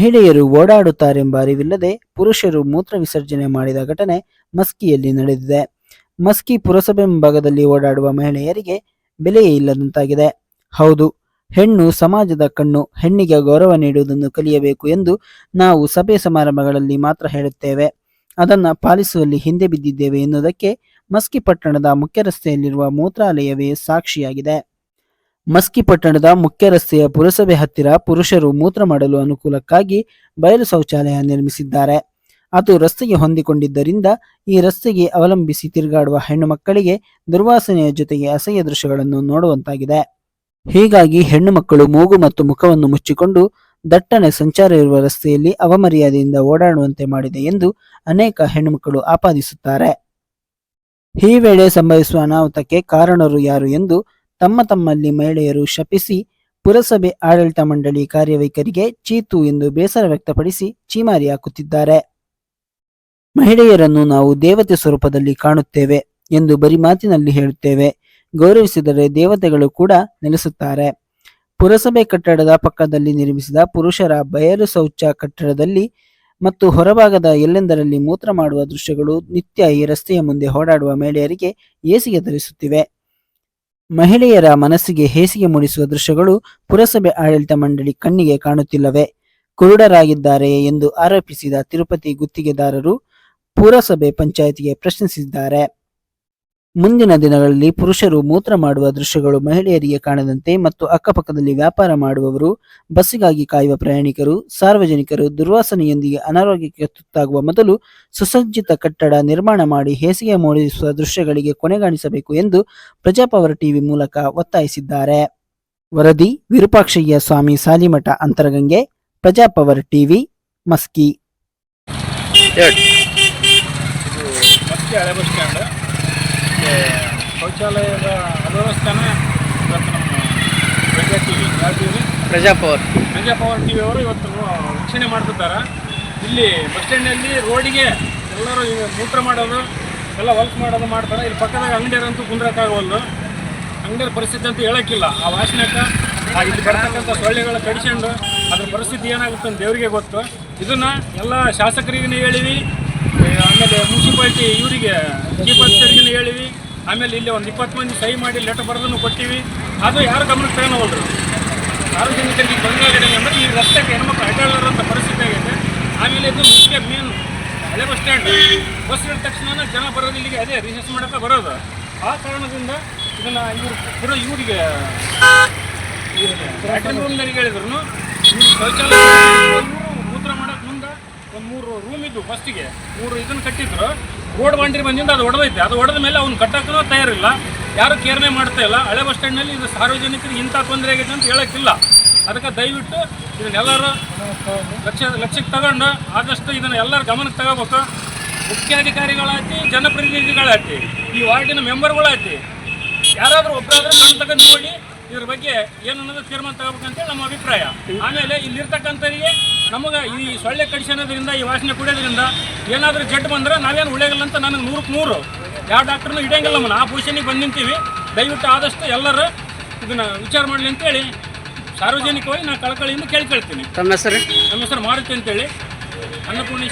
ಮಹಿಳೆಯರು ಓಡಾಡುತ್ತಾರೆಂಬ ಅರಿವಿಲ್ಲದೆ ಪುರುಷರು ಮೂತ್ರ ವಿಸರ್ಜನೆ ಮಾಡಿದ ಘಟನೆ ಮಸ್ಕಿಯಲ್ಲಿ ನಡೆದಿದೆ. ಮಸ್ಕಿ ಪುರಸಭೆ ಮುಂಭಾಗದಲ್ಲಿ ಓಡಾಡುವ ಮಹಿಳೆಯರಿಗೆ ಬೆಲೆಯೇ ಇಲ್ಲದಂತಾಗಿದೆ. ಹೌದು, ಹೆಣ್ಣು ಸಮಾಜದ ಕಣ್ಣು ಹೆಣ್ಣಿಗೆ ಗೌರವ ನೀಡುವುದನ್ನು ಕಲಿಯಬೇಕು ಎಂದು ನಾವು ಸಭೆ ಸಮಾರಂಭಗಳಲ್ಲಿ ಮಾತ್ರ ಹೇಳುತ್ತೇವೆ. ಅದನ್ನು ಪಾಲಿಸುವಲ್ಲಿ ಹಿಂದೆ ಬಿದ್ದಿದ್ದೇವೆ ಎನ್ನುವುದಕ್ಕೆ ಮಸ್ಕಿ ಪಟ್ಟಣದ ಮುಖ್ಯ ರಸ್ತೆಯಲ್ಲಿರುವ ಮೂತ್ರಾಲಯವೇ ಸಾಕ್ಷಿಯಾಗಿದೆ. ಮಸ್ಕಿ ಪಟ್ಟಣದ ಮುಖ್ಯ ರಸ್ತೆಯ ಪುರಸಭೆ ಹತ್ತಿರ ಪುರುಷರು ಮೂತ್ರ ಮಾಡಲು ಅನುಕೂಲಕ್ಕಾಗಿ ಬಯಲು ಶೌಚಾಲಯ ನಿರ್ಮಿಸಿದ್ದಾರೆ. ಅದು ರಸ್ತೆಗೆ ಹೊಂದಿಕೊಂಡಿದ್ದರಿಂದ ಈ ರಸ್ತೆಗೆ ಅವಲಂಬಿಸಿ ತಿರುಗಾಡುವ ಹೆಣ್ಣು ಮಕ್ಕಳಿಗೆ ದುರ್ವಾಸನೆಯ ಜೊತೆಗೆ ಅಸಹ್ಯ ದೃಶ್ಯಗಳನ್ನು ನೋಡುವಂತಾಗಿದೆ. ಹೀಗಾಗಿ ಹೆಣ್ಣು ಮಕ್ಕಳು ಮೂಗು ಮತ್ತು ಮುಖವನ್ನು ಮುಚ್ಚಿಕೊಂಡು ದಟ್ಟಣೆ ಸಂಚಾರ ಇರುವ ರಸ್ತೆಯಲ್ಲಿ ಅವಮರ್ಯಾದೆಯಿಂದ ಓಡಾಡುವಂತೆ ಮಾಡಿದೆ ಎಂದು ಅನೇಕ ಹೆಣ್ಣು ಮಕ್ಕಳು ಆಪಾದಿಸುತ್ತಾರೆ. ಈ ವೇಳೆ ಸಂಭವಿಸುವ ಅನಾಹುತಕ್ಕೆ ಕಾರಣರು ಯಾರು ಎಂದು ತಮ್ಮ ತಮ್ಮಲ್ಲಿ ಮಹಿಳೆಯರು ಶಪಿಸಿ ಪುರಸಭೆ ಆಡಳಿತ ಮಂಡಳಿ ಕಾರ್ಯವೈಖರಿಗೆ ಚೀತು ಎಂದು ಬೇಸರ ವ್ಯಕ್ತಪಡಿಸಿ ಚೀಮಾರಿ ಹಾಕುತ್ತಿದ್ದಾರೆ. ಮಹಿಳೆಯರನ್ನು ನಾವು ದೇವತೆ ಸ್ವರೂಪದಲ್ಲಿ ಕಾಣುತ್ತೇವೆ ಎಂದು ಬರಿ ಮಾತಿನಲ್ಲಿ ಹೇಳುತ್ತೇವೆ. ಗೌರವಿಸಿದರೆ ದೇವತೆಗಳು ಕೂಡ ನೆಲೆಸುತ್ತಾರೆ. ಪುರಸಭೆ ಕಟ್ಟಡದ ಪಕ್ಕದಲ್ಲಿ ನಿರ್ಮಿಸಿದ ಪುರುಷರ ಬಯಲು ಶೌಚ ಕಟ್ಟಡದಲ್ಲಿ ಮತ್ತು ಹೊರಭಾಗದ ಎಲ್ಲೆಂದರಲ್ಲಿ ಮೂತ್ರ ಮಾಡುವ ದೃಶ್ಯಗಳು ನಿತ್ಯ ಈ ರಸ್ತೆಯ ಮುಂದೆ ಓಡಾಡುವ ಮಹಿಳೆಯರಿಗೆ ಏಸಿಗೆ ಧರಿಸುತ್ತಿವೆ ಮಹಿಳೆಯರ ಮನಸ್ಸಿಗೆ ಹೇಸಿಗೆ ಮೂಡಿಸುವ ದೃಶ್ಯಗಳು ಪುರಸಭೆ ಆಡಳಿತ ಮಂಡಳಿ ಕಣ್ಣಿಗೆ ಕಾಣುತ್ತಿಲ್ಲವೇ. ಕುರುಡರಾಗಿದ್ದಾರೆ ಎಂದು ಆರೋಪಿಸಿದ ತಿರುಪತಿ ಗುತ್ತಿಗೆದಾರರು ಪುರಸಭೆ ಪಂಚಾಯತಿಗೆ ಪ್ರಶ್ನಿಸಿದ್ದಾರೆ. ಮುಂದಿನ ದಿನಗಳಲ್ಲಿ ಪುರುಷರು ಮೂತ್ರ ಮಾಡುವ ದೃಶ್ಯಗಳು ಮಹಿಳೆಯರಿಗೆ ಕಾಣದಂತೆ ಮತ್ತು ಅಕ್ಕಪಕ್ಕದಲ್ಲಿ ವ್ಯಾಪಾರ ಮಾಡುವವರು, ಬಸ್ಸಿಗಾಗಿ ಕಾಯುವ ಪ್ರಯಾಣಿಕರು, ಸಾರ್ವಜನಿಕರು ದುರ್ವಾಸನೆಯೊಂದಿಗೆ ಅನಾರೋಗ್ಯಕ್ಕೆ ತುತ್ತಾಗುವ ಮೊದಲು ಸುಸಜ್ಜಿತ ಕಟ್ಟಡ ನಿರ್ಮಾಣ ಮಾಡಿ ಹೇಸಿಗೆ ಮೂಡಿಸುವ ದೃಶ್ಯಗಳಿಗೆ ಕೊನೆಗಾಣಿಸಬೇಕು ಎಂದು ಪ್ರಜಾಪವರ್ ಟಿವಿ ಮೂಲಕ ಒತ್ತಾಯಿಸಿದ್ದಾರೆ. ವರದಿ, ವಿರೂಪಾಕ್ಷಯ್ಯ ಸ್ವಾಮಿ ಸಾಲಿಮಠ, ಅಂತರಗಂಗೆ, ಪ್ರಜಾಪವರ್ ಟಿವಿ, ಮಸ್ಕಿ ಮಸ್ಕಿ ಹಳೆ ಬಸ್ ಸ್ಟ್ಯಾಂಡ್ ಇಲ್ಲಿ ಶೌಚಾಲಯದ ಅವ್ಯವಸ್ಥೆನ ಇವತ್ತು ನಮ್ಮ ಪ್ರಜಾ ಟಿ ವಿ ಯಾವ T V Praja Power Praja power T V ಅವರು ಇವತ್ತು ರಕ್ಷಣೆ ಮಾಡ್ತಿದ್ದಾರೆ. ಇಲ್ಲಿ ಬಸ್ ಸ್ಟ್ಯಾಂಡಲ್ಲಿ ರೋಡಿಗೆ ಎಲ್ಲರೂ ಮೂತ್ರ ಮಾಡೋದು ಎಲ್ಲ ವರ್ಕ್ ಮಾಡೋದು ಮಾಡ್ತಾರೆ. ಇಲ್ಲಿ ಪಕ್ಕದಾಗ ಅಂಗಡಿಯರಂತೂ ಕುಂದ್ರಕ್ಕಾಗವಲ್ದು ಅಂಗಡಿಯ ಪರಿಸ್ಥಿತಿ ಅಂತ ಹೇಳೋಕ್ಕಿಲ್ಲ. ಆ ವಾಸನೆಗೆ ಆ ಇಲ್ಲಿ ಬರ್ತಕ್ಕಂಥ ಸೊಳ್ಳೆಗಳ ಕಡಿಸ್ಕೊಂಡು ಅದ್ರ ಪರಿಸ್ಥಿತಿ ಏನಾಗುತ್ತೆ ಅಂತ ದೇವರಿಗೆ ಗೊತ್ತು. ಇದನ್ನ ಎಲ್ಲ ಶಾಸಕರಿಗೂ ಹೇಳಿವಿ ಆಮೇಲೆ ಮುನ್ಸಿಪಾಲ್ಟಿ ಇವರಿಗೆ ಚೀಫ್ ಆಫೀಸರ್ಗೆ ಹೇಳಿವಿ. ಆಮೇಲೆ ಇಲ್ಲಿ ಒಂದು ಇಪ್ಪತ್ತು ಮಂದಿ ಸಹಿ ಮಾಡಿ ಲೆಟರ್ ಬರೆದನ್ನು ಕೊಟ್ಟಿವಿ. ಅದು ಯಾರು ಗಮನಕ್ಕೆ ತಗೊಳವಲ್ರು ಸಾರ್ವಜನಿಕರಿಗೆ ತೊಂದರೆ ಅಂದರೆ ಈ ರಸ್ತೆಗೆ ಹೆಣ್ಮಕ್ಳು ಅಡ್ಡಾಡೋರಂಥ ಪರಿಸ್ಥಿತಿ ಆಗೈತೆ. ಆಮೇಲೆ ಇದು ಮುಖ್ಯ ಮೇನ್ ಹಳೆ ಬಸ್ ಸ್ಟ್ಯಾಂಡ್ ಬಸ್ ಇಳಿದ ತಕ್ಷಣ ಜನ ಬರೋದು ಇಲ್ಲಿಗೆ ಅದೇ ರಿಸರ್ಚ್ ಮಾಡೋಕೆ ಬರೋದು. ಆ ಕಾರಣದಿಂದ ಇದನ್ನು ಇವರು ಪುರ ಇವರಿಗೆ ಹೇಳಿದ್ರು. ಇವ್ರು ಶೌಚಾಲಯ ಇವ್ರು ಮೂತ್ರ ಮಾಡೋಕೆ ಮುಂದೆ ಒಂದು ಮೂರು ರೂಮ್ ಇದ್ದು ಫಸ್ಟಿಗೆ ಮೂರು ಇದನ್ನು ಕಟ್ಟಿದ್ರು. ರೋಡ್ ಬಾಂಡ್ರಿ ಬಂದಿಂದ ಅದು ಹೊಡೆದೈತೆ ಅದು ಹೊಡೆದ ಮೇಲೆ ಅವ್ನು ಕಟ್ಟಕ್ಕೂ ತಯಾರಿಲ್ಲ. ಯಾರು ಕೇರ್ನೆ ಮಾಡ್ತಾ ಇಲ್ಲ. ಹಳೆ ಬಸ್ ಸ್ಟ್ಯಾಂಡ್ನಲ್ಲಿ ಇದು ಸಾರ್ವಜನಿಕರಿಗೆ ಇಂಥ ತೊಂದರೆ ಆಗೈತೆ ಅಂತ ಹೇಳೋಕ್ಕಿಲ್ಲ. ಅದಕ್ಕೆ ದಯವಿಟ್ಟು ಇದನ್ನೆಲ್ಲರೂ ಲಕ್ಷ, ಲಕ್ಷಕ್ಕೆ ತಗೊಂಡು ಆದಷ್ಟು ಇದನ್ನು ಎಲ್ಲರ ಗಮನಕ್ಕೆ ತಗೋಬೇಕು. ಮುಖ್ಯಾಧಿಕಾರಿಗಳಾಯ್ತಿ ಜನಪ್ರತಿನಿಧಿಗಳಾಯ್ತಿ ಈ ವಾರ್ಡಿನ ಮೆಂಬರ್ಗಳಾಯ್ತಿ ಯಾರಾದರೂ ಒಬ್ಬರಾದ್ರೂ ನಾನು ತಗೊಂಡು ನೋಡಿ ಇದ್ರ ಬಗ್ಗೆ ಏನು ಅನ್ನೋದು ತೀರ್ಮಾನ ತಗೋಬೇಕಂತೇಳಿ ನಮ್ಮ ಅಭಿಪ್ರಾಯ. ಆಮೇಲೆ ಇಲ್ಲಿರ್ತಕ್ಕಂಥವ್ರಿಗೆ ನಮಗೆ ಈ ಸೊಳ್ಳೆ ಕಡಿಸೋದ್ರಿಂದ ಈ ವಾಸನೆ ಕುಡಿಯೋದ್ರಿಂದ ಏನಾದರೂ ಜಡ್ ಬಂದ್ರೆ ನಾವೇನು ಉಳಿಯಲ್ಲ ಅಂತ ನನಗೆ ನೂರಕ್ಕೆ ನೂರು ಯಾವ ಡಾಕ್ಟ್ರನ್ನೂ ಇಡೋಂಗಿಲ್ಲ ನಮ್ಮನ್ನು ಆ ಪೊಸಿಷನಿಗೆ ಬಂದು ನಿಂತೀವಿ ದಯವಿಟ್ಟು ಆದಷ್ಟು ಎಲ್ಲರೂ ಇದನ್ನು ವಿಚಾರ ಮಾಡಲಿ ಅಂತೇಳಿ ಸಾರ್ವಜನಿಕವಾಗಿ ನಾನು ಕಳಕಳಿಯಿಂದ ಕೇಳ್ಕೊಳ್ತೀನಿ. ತಮ್ಮ ಹೆಸರು? ನಮ್ಮ ಹೆಸರು ಮಾರುತಿ ಅಂತೇಳಿ. ಅನ್ನಪೂರ್ಣೇಶ್ವರಿ